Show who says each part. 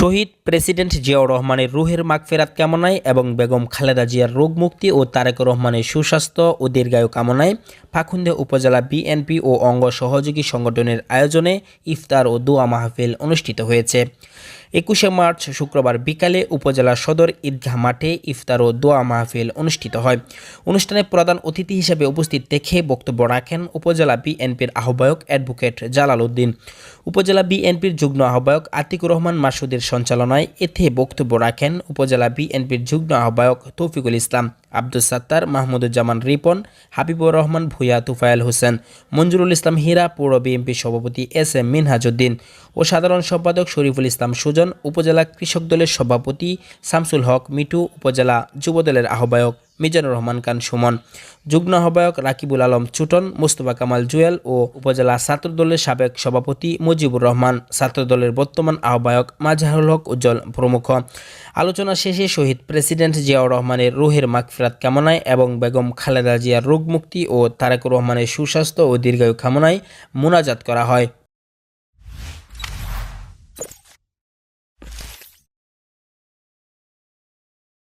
Speaker 1: শহীদ president Ziaur রহমানের রুহের মাগফেরাত কামনায় এবং বেগম খালেদা জিয়ার রোগ মুক্তি ও তারেক রহমানের সুস্বাস্থ্য ও দীর্ঘায়ু কামনায় ফাখুন্দে উপজেলা বিএনপি ও অঙ্গ সহযোগী সংগঠনের আয়োজনে ইফতার ও দোয়া মাহফিল অনুষ্ঠিত হয়েছে। একুশে মার্চ শুক্রবার বিকালে উপজেলা সদর ঈদগাহ মাঠে ইফতার ও দোয়া মাহফিল অনুষ্ঠিত হয়। অনুষ্ঠানে প্রধান অতিথি হিসেবে উপস্থিত দেখে বক্তব্য রাখেন উপজেলা বিএনপির আহ্বায়ক অ্যাডভোকেট জালাল উদ্দিন। উপজেলা বিএনপির যুগ্ম আহ্বায়ক আতিকুর রহমান মাসুদের সঞ্চালনায় এতে বক্তব্য রাখেন উপজেলা বিএনপির যুগ্ম আহ্বায়ক তৌফিকুল ইসলাম। আব্দুল সাত্তার মাহমুদুজ্জামান রিপন, হাবিবুর রহমান ভুইয়া তুফায়েল হোসেন, মঞ্জুরুল ইসলাম হীরা, পৌর বিএনপি সভাপতি এস এম মিনহাজুদ্দিন ও সাধারণ সম্পাদক শরীফুল ইসলাম সুজন, উপজেলা কৃষক দলের সভাপতি শামসুল হক মিটু উপজেলা যুবদলের আহ্বায়ক। মিজানুর রহমান খান সুমন। যুগ্ম আহ্বায়ক রাকিবুল আলম চুটন মোস্তফা কামাল জুয়েল ও উপজেলা ছাত্রদলের সাবেক সভাপতি মুজিবুর রহমান। ছাত্রদলের বর্তমান আহ্বায়ক মাজাহুল হক উজ্জ্বল প্রমুখ। আলোচনা শেষে শহীদ প্রেসিডেন্ট জিয়াউর রহমানের রুহের মাগফিরাত কামনায় এবং বেগম খালেদা জিয়ার রোগ মুক্তি ও তারেকুর রহমানের সুস্বাস্থ্য ও দীর্ঘায়ু কামনায় মোনাজাত করা হয়।